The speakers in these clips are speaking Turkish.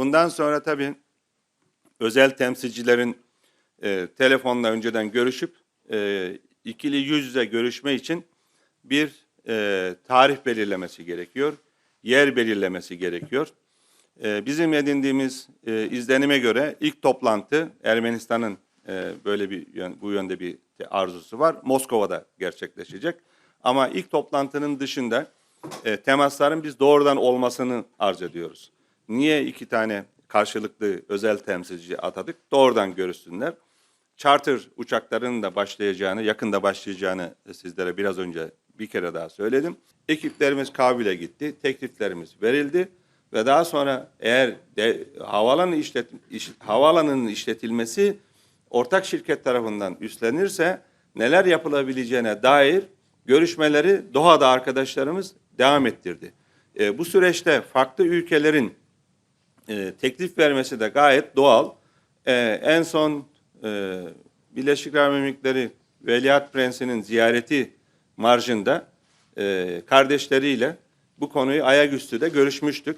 bundan sonra tabii özel temsilcilerin e, telefonla önceden görüşüp e, ikili yüz yüze görüşme için bir e, tarih belirlemesi gerekiyor, yer belirlemesi gerekiyor. E, bizim edindiğimiz e, izlenime göre ilk toplantı Ermenistan'ın e, böyle bir yön- bu yönde bir arzusu var. Moskova'da gerçekleşecek. Ama ilk toplantının dışında e, temasların biz doğrudan olmasını arz ediyoruz. Niye iki tane karşılıklı özel temsilci atadık? Doğrudan görüşsünler. Charter uçaklarının da başlayacağını, yakında başlayacağını sizlere biraz önce bir kere daha söyledim. Ekiplerimiz Kabil'e gitti, tekliflerimiz verildi ve daha sonra eğer de, havaalanı işlet, iş, havaalanının işletilmesi ortak şirket tarafından üstlenirse neler yapılabileceğine dair görüşmeleri Doha'da arkadaşlarımız devam ettirdi. E, bu süreçte farklı ülkelerin e, teklif vermesi de gayet doğal. E, en son e, Birleşik Arap Emirlikleri Veliaht Prensi'nin ziyareti marjında e, kardeşleriyle bu konuyu ayaküstü de görüşmüştük.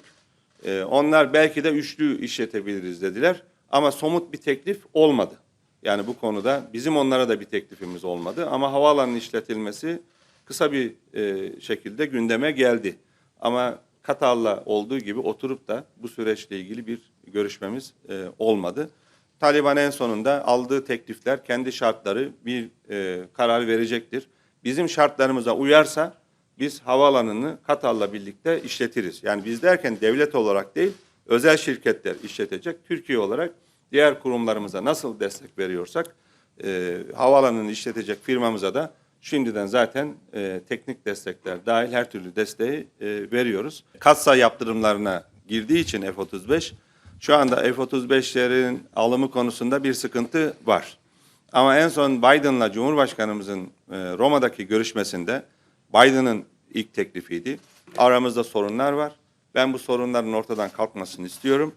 E, onlar belki de üçlü işletebiliriz dediler ama somut bir teklif olmadı. Yani bu konuda bizim onlara da bir teklifimiz olmadı ama havaalanının işletilmesi kısa bir e, şekilde gündeme geldi. Ama Katar'la olduğu gibi oturup da bu süreçle ilgili bir görüşmemiz e, olmadı. Taliban en sonunda aldığı teklifler, kendi şartları bir e, karar verecektir. Bizim şartlarımıza uyarsa biz havaalanını Katar'la birlikte işletiriz. Yani biz derken devlet olarak değil, özel şirketler işletecek. Türkiye olarak diğer kurumlarımıza nasıl destek veriyorsak, e, havaalanını işletecek firmamıza da şimdiden zaten e, teknik destekler dahil her türlü desteği e, veriyoruz. Katsa yaptırımlarına girdiği için F-35, şu anda F-35'lerin alımı konusunda bir sıkıntı var. Ama en son Biden'la Cumhurbaşkanımızın e, Roma'daki görüşmesinde Biden'ın ilk teklifiydi. Aramızda sorunlar var. Ben bu sorunların ortadan kalkmasını istiyorum.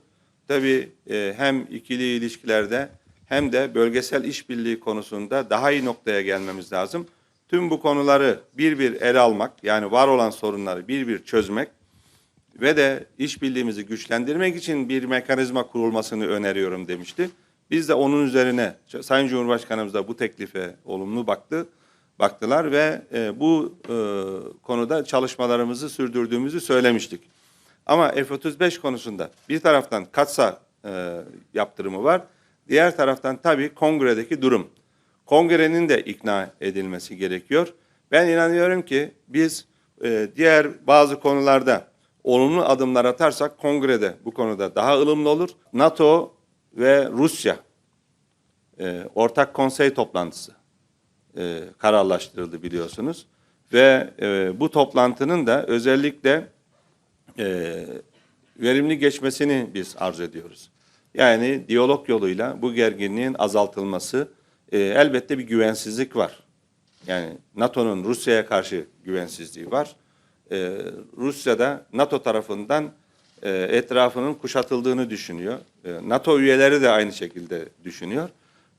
Tabii e, hem ikili ilişkilerde hem de bölgesel işbirliği konusunda daha iyi noktaya gelmemiz lazım. Tüm bu konuları bir bir ele almak, yani var olan sorunları bir bir çözmek ve de işbirliğimizi güçlendirmek için bir mekanizma kurulmasını öneriyorum demişti. Biz de onun üzerine Sayın Cumhurbaşkanımız da bu teklife olumlu baktı, baktılar ve e, bu e, konuda çalışmalarımızı sürdürdüğümüzü söylemiştik. Ama F-35 konusunda bir taraftan katsa e, yaptırımı var, diğer taraftan tabii kongredeki durum. Kongrenin de ikna edilmesi gerekiyor. Ben inanıyorum ki biz e, diğer bazı konularda olumlu adımlar atarsak kongrede bu konuda daha ılımlı olur. NATO ve Rusya e, ortak konsey toplantısı e, kararlaştırıldı biliyorsunuz. Ve e, bu toplantının da özellikle e, verimli geçmesini biz arzu ediyoruz. Yani diyalog yoluyla bu gerginliğin azaltılması e, elbette bir güvensizlik var. Yani NATO'nun Rusya'ya karşı güvensizliği var. E, Rusya'da NATO tarafından e, etrafının kuşatıldığını düşünüyor. E, NATO üyeleri de aynı şekilde düşünüyor.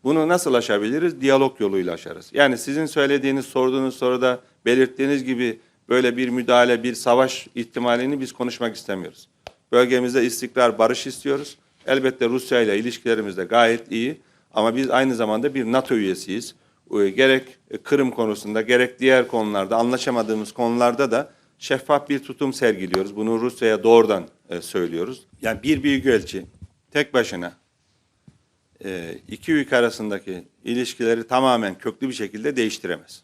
Bunu nasıl aşabiliriz? Diyalog yoluyla aşarız. Yani sizin söylediğiniz, sorduğunuz soruda belirttiğiniz gibi böyle bir müdahale, bir savaş ihtimalini biz konuşmak istemiyoruz. Bölgemizde istikrar, barış istiyoruz. Elbette Rusya ile ilişkilerimiz de gayet iyi. Ama biz aynı zamanda bir NATO üyesiyiz. Ee, Gerek Kırım konusunda, gerek diğer konularda, anlaşamadığımız konularda da şeffaf bir tutum sergiliyoruz. Bunu Rusya'ya doğrudan e, söylüyoruz. Yani bir büyükelçi tek başına e, iki ülke arasındaki ilişkileri tamamen köklü bir şekilde değiştiremez.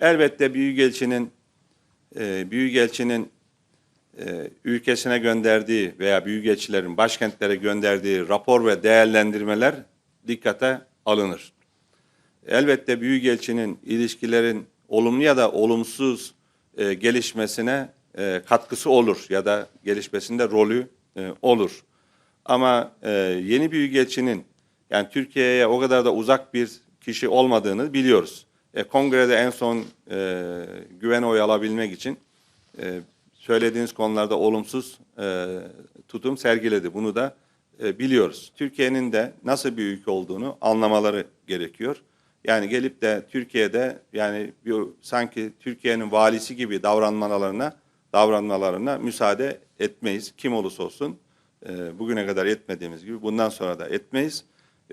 Elbette büyükelçinin e, büyükelçinin e, ülkesine gönderdiği veya büyükelçilerin başkentlere gönderdiği rapor ve değerlendirmeler dikkate alınır. Elbette büyükelçinin ilişkilerin olumlu ya da olumsuz e, gelişmesine e, katkısı olur ya da gelişmesinde rolü e, olur. Ama e, yeni büyükelçinin yani Türkiye'ye o kadar da uzak bir kişi olmadığını biliyoruz. E, kongrede en son e, güven oyu alabilmek için e, söylediğiniz konularda olumsuz e, tutum sergiledi. Bunu da e, biliyoruz. Türkiye'nin de nasıl bir ülke olduğunu anlamaları gerekiyor. Yani gelip de Türkiye'de yani bir, sanki Türkiye'nin valisi gibi davranmalarına davranmalarına müsaade etmeyiz. Kim olursa olsun e, bugüne kadar etmediğimiz gibi bundan sonra da etmeyiz.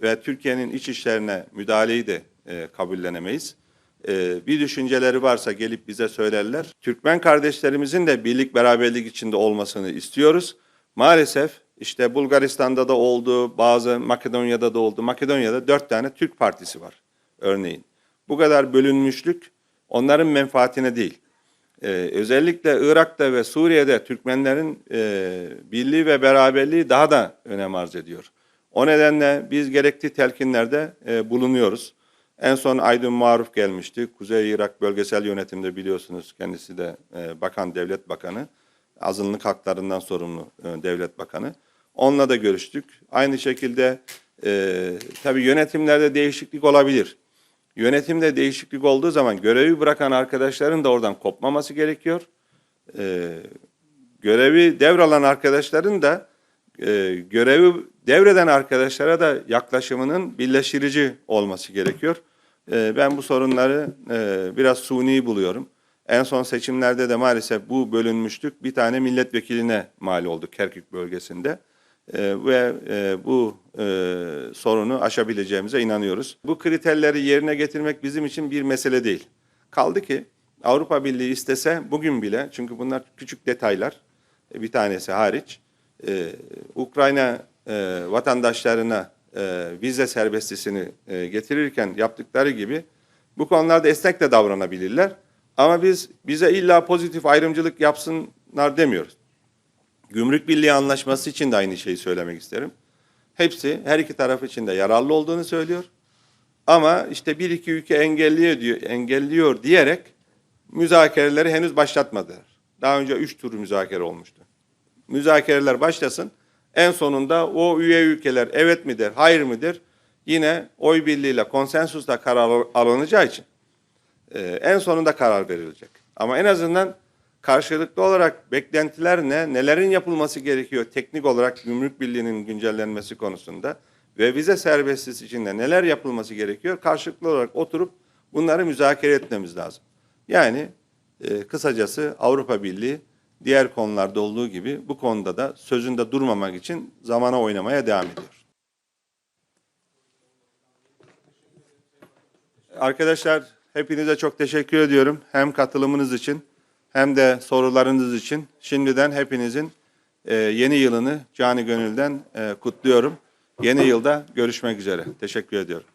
Ve Türkiye'nin iç işlerine müdahaleyi de e, kabullenemeyiz. E, bir düşünceleri varsa gelip bize söylerler. Türkmen kardeşlerimizin de birlik beraberlik içinde olmasını istiyoruz. Maalesef işte Bulgaristan'da da oldu, bazı Makedonya'da da oldu. Makedonya'da dört tane Türk partisi var örneğin. Bu kadar bölünmüşlük onların menfaatine değil. Ee, özellikle Irak'ta ve Suriye'de Türkmenlerin e, birliği ve beraberliği daha da önem arz ediyor. O nedenle biz gerekli telkinlerde e, bulunuyoruz. En son Aydın Maruf gelmişti. Kuzey Irak Bölgesel Yönetimde biliyorsunuz kendisi de e, bakan, devlet bakanı. Azınlık haklarından sorumlu e, devlet bakanı. Onunla da görüştük. Aynı şekilde e, tabii yönetimlerde değişiklik olabilir. Yönetimde değişiklik olduğu zaman görevi bırakan arkadaşların da oradan kopmaması gerekiyor. Ee, görevi devralan arkadaşların da e, görevi devreden arkadaşlara da yaklaşımının birleştirici olması gerekiyor. Ee, ben bu sorunları e, biraz suni buluyorum. En son seçimlerde de maalesef bu bölünmüşlük bir tane milletvekiline mal oldu Kerkük bölgesinde. Ee, ve e, bu e, sorunu aşabileceğimize inanıyoruz. Bu kriterleri yerine getirmek bizim için bir mesele değil. Kaldı ki Avrupa Birliği istese bugün bile, çünkü bunlar küçük detaylar, e, bir tanesi hariç, Ukrayna vatandaşlarına vize serbestisini getirirken yaptıkları gibi bu konularda esnek de davranabilirler. Ama biz bize illa pozitif ayrımcılık yapsınlar demiyoruz. Gümrük Birliği Anlaşması için de aynı şeyi söylemek isterim. Hepsi her iki taraf için de yararlı olduğunu söylüyor. Ama işte bir iki ülke engelliyor diyor, engelliyor diyerek müzakereleri henüz başlatmadılar. Daha önce üç tur müzakere olmuştu. Müzakereler başlasın. En sonunda o üye ülkeler evet midir, hayır mıdır? Yine oy birliğiyle, konsensusla karar alınacağı için e, en sonunda karar verilecek. Ama en azından karşılıklı olarak beklentiler ne, nelerin yapılması gerekiyor teknik olarak gümrük birliğinin güncellenmesi konusunda ve vize serbestisi içinde neler yapılması gerekiyor karşılıklı olarak oturup bunları müzakere etmemiz lazım. Yani e, kısacası Avrupa Birliği diğer konularda olduğu gibi bu konuda da sözünde durmamak için zamana oynamaya devam ediyor. Arkadaşlar hepinize çok teşekkür ediyorum. Hem katılımınız için hem de sorularınız için. Şimdiden hepinizin e, yeni yılını cani gönülden e, kutluyorum. Yeni yılda görüşmek üzere. Teşekkür ediyorum.